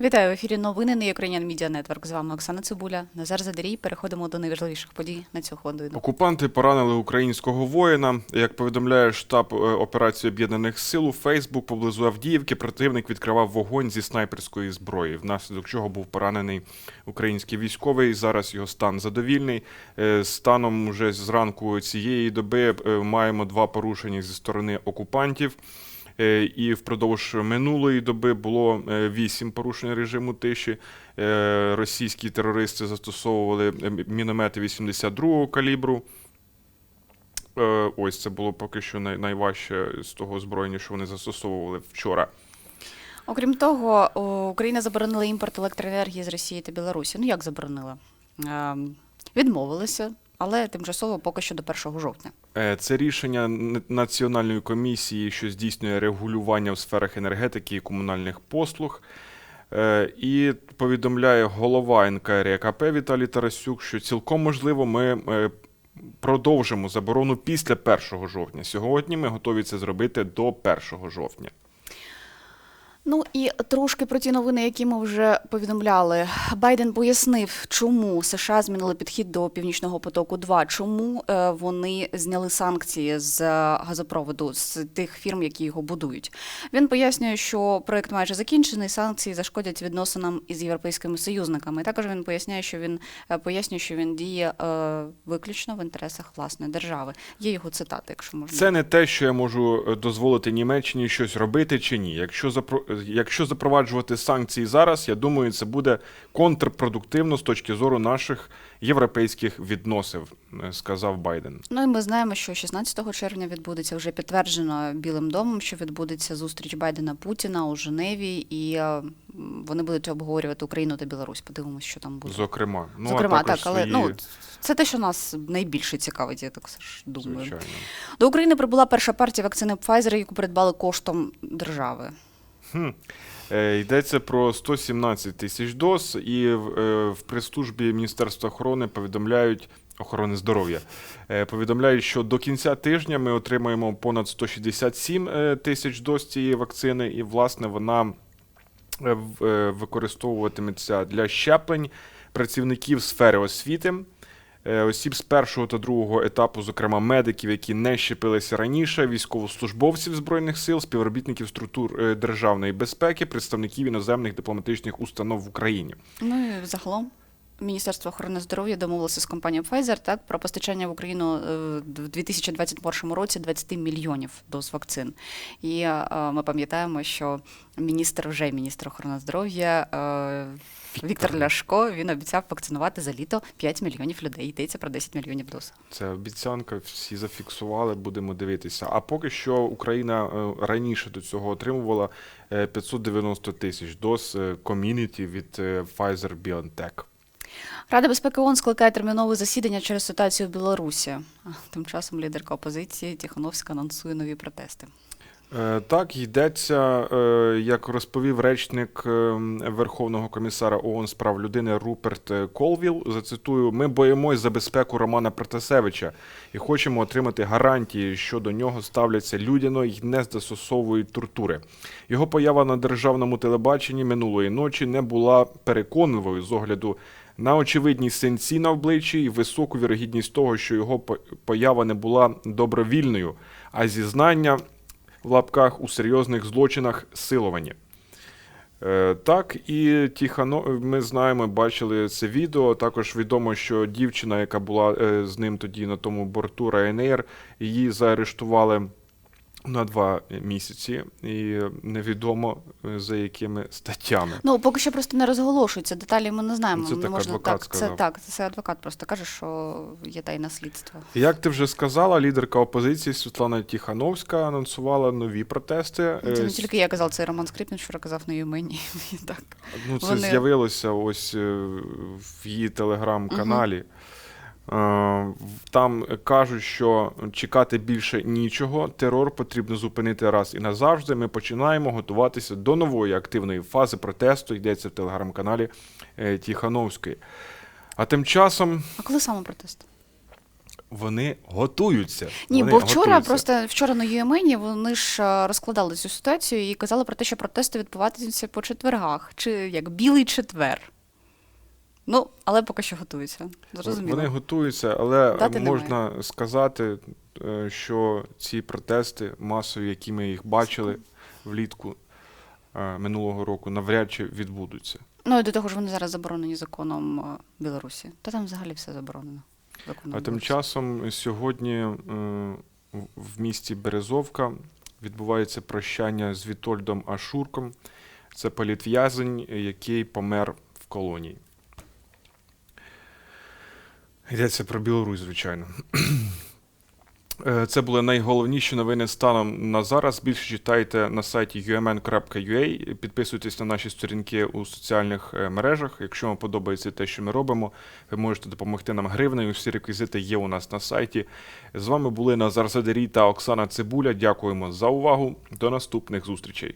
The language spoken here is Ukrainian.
Вітаю в ефірі новини на Ukrainian Media Network. З вами Оксана Цибуля, Назар Задарій. Переходимо до найважливіших подій на цю годину. Окупанти поранили українського воїна. Як повідомляє штаб е, операції Об'єднаних Сил у Фейсбук поблизу Авдіївки, противник відкривав вогонь зі снайперської зброї, внаслідок чого був поранений український військовий. Зараз його стан задовільний. Е, Станом уже зранку цієї доби е, маємо два порушення зі сторони окупантів. Е, І впродовж минулої доби було е, вісім порушень режиму тиші. Е, Російські терористи застосовували міномети 82-го калібру. Ось це було поки що найважче з того озброєння, що вони застосовували вчора. Окрім того, Україна заборонила імпорт електроенергії з Росії та Білорусі. Ну як заборонила? Ем, Відмовилися, але тимчасово поки що до 1 жовтня. Е, Це рішення Національної комісії, що здійснює регулювання в сферах енергетики і комунальних послуг. Е, І повідомляє голова НКРКП Віталій Тарасюк, що цілком можливо ми е, продовжимо заборону після 1 жовтня. Сьогодні ми готові це зробити до 1 жовтня. Ну і трошки про ті новини, які ми вже повідомляли. Байден пояснив, чому США змінили підхід до північного потоку. 2 чому е, вони зняли санкції з е, газопроводу з тих фірм, які його будують. Він пояснює, що проект майже закінчений. Санкції зашкодять відносинам із європейськими союзниками. Також він поясняє, що він е, пояснює, що він діє виключно в інтересах власної держави. Є його цитати, якщо можна. Це не те, що я можу дозволити Німеччині щось робити чи ні. Якщо запро... якщо запроваджувати санкції зараз, я думаю, це буде контрпродуктивно з точки зору наших європейських відносин, е, сказав Байден. Ну і ми знаємо, що 16 червня відбудеться вже підтверджено Білим домом, що відбудеться зустріч Байдена Путіна у Женеві, і е, вони будуть обговорювати Україну та Білорусь. Подивимось, що там буде. Зокрема, ну Зокрема, так, але свої, ну це те, що нас найбільше цікавить, я так думаю. звичайно. До України прибула перша партія вакцини Pfizer, яку придбали коштом держави. Хм. Е, Йдеться про 117 тисяч доз, і в, е, в прес-службі Міністерства охорони повідомляють охорони здоров'я. е, Повідомляють, що до кінця тижня ми отримаємо понад 167 е, тисяч доз цієї вакцини, і власне вона використовуватиметься для щеплень працівників сфери освіти. Е, Осіб з першого та другого етапу, зокрема медиків, які не щепилися раніше, військовослужбовців збройних сил, співробітників структур е, державної безпеки, представників іноземних дипломатичних установ в Україні. Ну і загалом. Міністерство охорони здоров'я домовилося з компанією Pfizer так про постачання в Україну е, в 2021 році 20 мільйонів доз вакцин. І е, ми пам'ятаємо, що міністр вже міністр охорони здоров'я е, Віктор Ляшко він обіцяв вакцинувати за літо 5 мільйонів людей. Йдеться про 10 мільйонів доз. Це обіцянка, всі зафіксували, будемо дивитися. А поки що Україна раніше до цього отримувала е, 590 тисяч доз ком'юніті від Pfizer BioNTech. Рада безпеки ООН скликає термінове засідання через ситуацію в Білорусі. Тим часом лідерка опозиції Тихановська анонсує нові протести. Е, Так, йдеться, е, як розповів речник е, Верховного комісара ООН з прав людини Руперт Колвіл. Зацитую: ми боїмось за безпеку Романа Протасевича і хочемо отримати гарантії, що до нього ставляться людяно і не застосовують тортури. Його поява на державному телебаченні минулої ночі не була переконливою з огляду на очевидні синці на обличчі і високу вірогідність того, що його поява не була добровільною, а зізнання в лапках у серйозних злочинах силовані. Е, Так, і Тіхано, ми знаємо, бачили це відео. Також відомо, що дівчина, яка була е, з ним тоді на тому борту Ryanair, її заарештували на два місяці, і невідомо е, за якими статтями. Ну поки що просто не розголошується. Деталі ми не знаємо. Ну, це не так можна адвокат так. Це сказав. так. Це адвокат просто каже, що є тайне слідство. Як ти вже сказала, лідерка опозиції Світлана Тіхановська анонсувала нові протести. Це Е, не тільки я казав, це і Роман Скрипін, що казав на Юмені. Так. Ну, це Вони- з'явилося ось е, в її телеграм-каналі. Е, Там кажуть, що чекати більше нічого. Терор потрібно зупинити раз і назавжди. Ми починаємо готуватися до нової активної фази протесту. Йдеться в телеграм-каналі е, Тіхановської. А тим часом А коли саме протест? вони готуються. Ні, вони бо вчора готуються. просто вчора на UMN вони ж е, розкладали цю ситуацію і казали про те, що протести відбуватимуться по четвергах, чи як білий четвер. Ну, але поки що готуються. Зрозуміло. Вони готуються, але Дати можна сказати, е, що ці протести масові, які ми їх бачили влітку е, минулого року, навряд чи відбудуться. Ну і до того ж вони зараз заборонені законом е, Білорусі. Та там взагалі все заборонено. Законом А тим Білорусі. часом сьогодні в місті Березовка відбувається прощання з Вітольдом Ашурком. Це політв'язень, який помер в колонії. Йдеться про Білорусь, звичайно. Е, Це були найголовніші новини станом на зараз. Більше читайте на сайті umn.ua, підписуйтесь на наші сторінки у соціальних е, мережах. Якщо вам подобається те, що ми робимо, ви можете допомогти нам гривнею. Всі реквізити є у нас на сайті. З вами були Назар Садерій та Оксана Цибуля. Дякуємо за увагу. До наступних зустрічей.